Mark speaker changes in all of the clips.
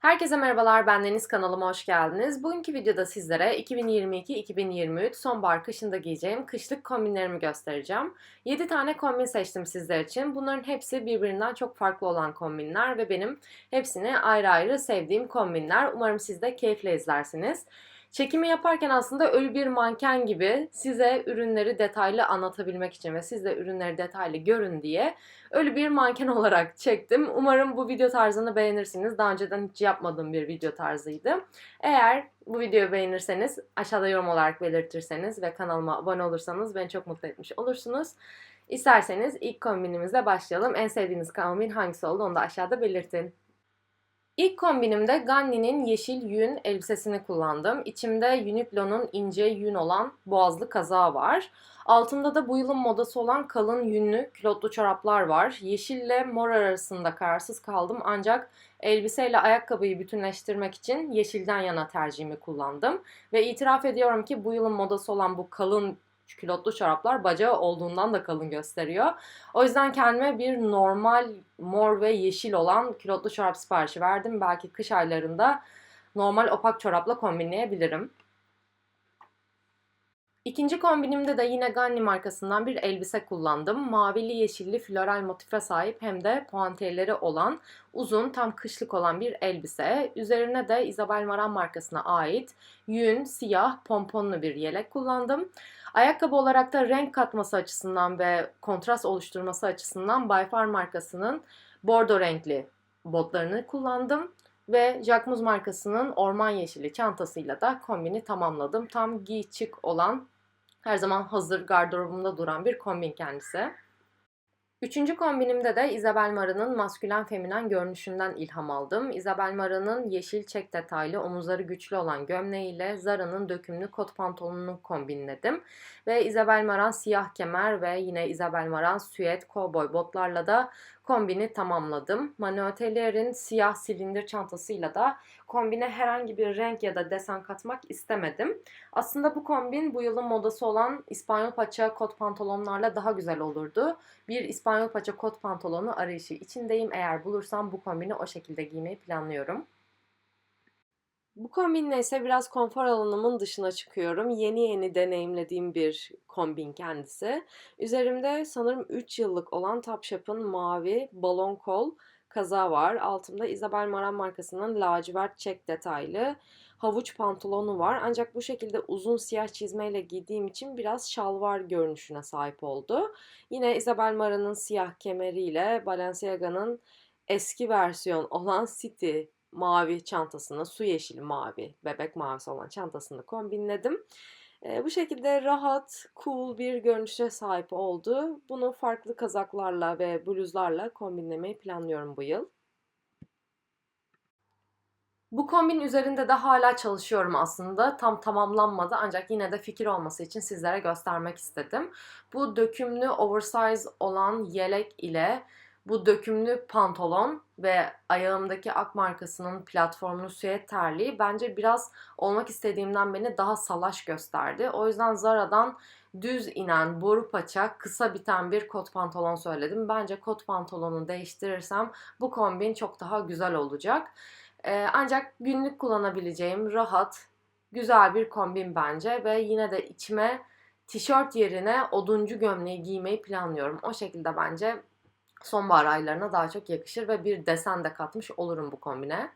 Speaker 1: Herkese merhabalar, ben Deniz kanalıma hoş geldiniz. Bugünkü videoda sizlere 2022-2023 sonbahar kışında giyeceğim kışlık kombinlerimi göstereceğim. 7 tane kombin seçtim sizler için. Bunların hepsi birbirinden çok farklı olan kombinler ve benim hepsini ayrı ayrı sevdiğim kombinler. Umarım siz de keyifle izlersiniz. Çekimi yaparken aslında ölü bir manken gibi size ürünleri detaylı anlatabilmek için ve siz de ürünleri detaylı görün diye ölü bir manken olarak çektim. Umarım bu video tarzını beğenirsiniz. Daha önceden hiç yapmadığım bir video tarzıydı. Eğer bu videoyu beğenirseniz aşağıda yorum olarak belirtirseniz ve kanalıma abone olursanız beni çok mutlu etmiş olursunuz. İsterseniz ilk kombinimizle başlayalım. En sevdiğiniz kombin hangisi oldu onu da aşağıda belirtin. İlk kombinimde Ganni'nin yeşil yün elbisesini kullandım. İçimde Uniqlo'nun ince yün olan boğazlı kazağı var. Altında da bu yılın modası olan kalın yünlü külotlu çoraplar var. Yeşille mor arasında kararsız kaldım ancak elbiseyle ayakkabıyı bütünleştirmek için yeşilden yana tercihimi kullandım. Ve itiraf ediyorum ki bu yılın modası olan bu kalın külotlu çoraplar bacağı olduğundan da kalın gösteriyor. O yüzden kendime bir normal mor ve yeşil olan külotlu çorap siparişi verdim. Belki kış aylarında normal opak çorapla kombinleyebilirim. İkinci kombinimde de yine Ganni markasından bir elbise kullandım. Mavili yeşilli floral motife sahip hem de puantiyeleri olan uzun tam kışlık olan bir elbise. Üzerine de Isabel Maran markasına ait yün, siyah, pomponlu bir yelek kullandım. Ayakkabı olarak da renk katması açısından ve kontrast oluşturması açısından Bayfar markasının bordo renkli botlarını kullandım. Ve Jacquemus markasının orman yeşili çantasıyla da kombini tamamladım. Tam giy çık olan her zaman hazır gardırobumda duran bir kombin kendisi. Üçüncü kombinimde de Isabel Mara'nın maskülen feminen görünüşünden ilham aldım. Isabel Mara'nın yeşil çek detaylı omuzları güçlü olan gömleğiyle Zara'nın dökümlü kot pantolonunu kombinledim. Ve Isabel Maran siyah kemer ve yine Isabel Maran süet kovboy botlarla da kombini tamamladım. Manuel siyah silindir çantasıyla da kombine herhangi bir renk ya da desen katmak istemedim. Aslında bu kombin bu yılın modası olan İspanyol paça kot pantolonlarla daha güzel olurdu. Bir İspanyol paça kot pantolonu arayışı içindeyim. Eğer bulursam bu kombini o şekilde giymeyi planlıyorum. Bu kombinle ise biraz konfor alanımın dışına çıkıyorum. Yeni yeni deneyimlediğim bir kombin kendisi. Üzerimde sanırım 3 yıllık olan Topshop'ın mavi balon kol kaza var. Altımda Isabel Maran markasının lacivert çek detaylı havuç pantolonu var. Ancak bu şekilde uzun siyah çizmeyle giydiğim için biraz şalvar görünüşüne sahip oldu. Yine Isabel Maran'ın siyah kemeriyle Balenciaga'nın eski versiyon olan City mavi çantasını, su yeşili mavi, bebek mavisi olan çantasını kombinledim. E, bu şekilde rahat, cool bir görünüşe sahip oldu. Bunu farklı kazaklarla ve bluzlarla kombinlemeyi planlıyorum bu yıl. Bu kombin üzerinde de hala çalışıyorum aslında. Tam tamamlanmadı ancak yine de fikir olması için sizlere göstermek istedim. Bu dökümlü oversize olan yelek ile bu dökümlü pantolon ve ayağımdaki Ak markasının platformlu süet terliği bence biraz olmak istediğimden beni daha salaş gösterdi. O yüzden Zara'dan düz inen, boru paça, kısa biten bir kot pantolon söyledim. Bence kot pantolonu değiştirirsem bu kombin çok daha güzel olacak. Ee, ancak günlük kullanabileceğim rahat, güzel bir kombin bence ve yine de içime tişört yerine oduncu gömleği giymeyi planlıyorum. O şekilde bence sonbahar aylarına daha çok yakışır ve bir desen de katmış olurum bu kombine.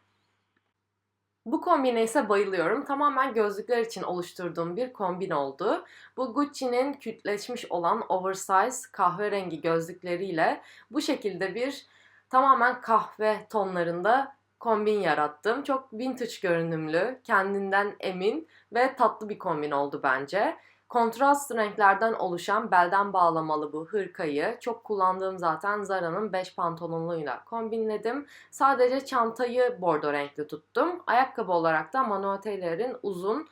Speaker 1: Bu kombine ise bayılıyorum. Tamamen gözlükler için oluşturduğum bir kombin oldu. Bu Gucci'nin kütleşmiş olan oversize kahverengi gözlükleriyle bu şekilde bir tamamen kahve tonlarında kombin yarattım. Çok vintage görünümlü, kendinden emin ve tatlı bir kombin oldu bence. Kontrast renklerden oluşan belden bağlamalı bu hırkayı çok kullandığım zaten Zara'nın 5 pantolonluğuyla kombinledim. Sadece çantayı bordo renkli tuttum. Ayakkabı olarak da Manuel Taylor'in uzun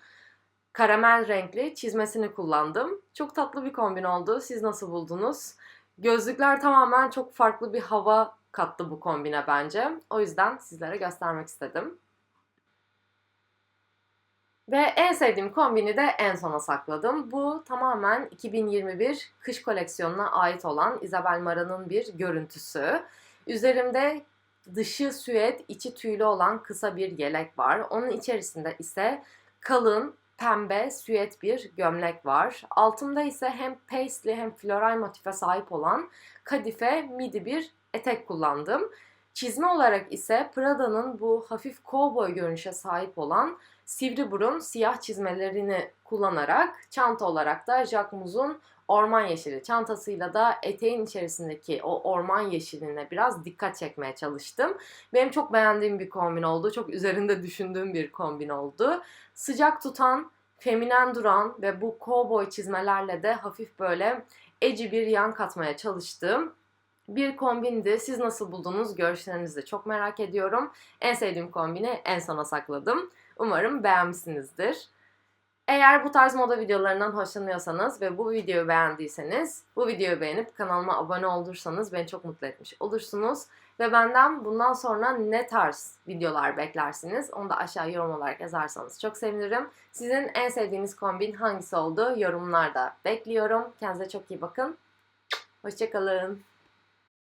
Speaker 1: karamel renkli çizmesini kullandım. Çok tatlı bir kombin oldu. Siz nasıl buldunuz? Gözlükler tamamen çok farklı bir hava kattı bu kombine bence. O yüzden sizlere göstermek istedim. Ve en sevdiğim kombini de en sona sakladım. Bu tamamen 2021 kış koleksiyonuna ait olan Isabel Mara'nın bir görüntüsü. Üzerimde dışı süet, içi tüylü olan kısa bir yelek var. Onun içerisinde ise kalın pembe süet bir gömlek var. Altında ise hem paisley hem floral motife sahip olan kadife midi bir etek kullandım. Çizme olarak ise Prada'nın bu hafif cowboy görünüşe sahip olan sivri burun siyah çizmelerini kullanarak çanta olarak da Jacquemus'un orman yeşili çantasıyla da eteğin içerisindeki o orman yeşiline biraz dikkat çekmeye çalıştım. Benim çok beğendiğim bir kombin oldu. Çok üzerinde düşündüğüm bir kombin oldu. Sıcak tutan, feminen duran ve bu cowboy çizmelerle de hafif böyle eci bir yan katmaya çalıştığım bir kombindi. Siz nasıl buldunuz? Görüşlerinizi çok merak ediyorum. En sevdiğim kombini en sona sakladım. Umarım beğenmişsinizdir. Eğer bu tarz moda videolarından hoşlanıyorsanız ve bu videoyu beğendiyseniz bu videoyu beğenip kanalıma abone olursanız beni çok mutlu etmiş olursunuz. Ve benden bundan sonra ne tarz videolar beklersiniz onu da aşağı yorum olarak yazarsanız çok sevinirim. Sizin en sevdiğiniz kombin hangisi oldu yorumlarda bekliyorum. Kendinize çok iyi bakın. Hoşçakalın.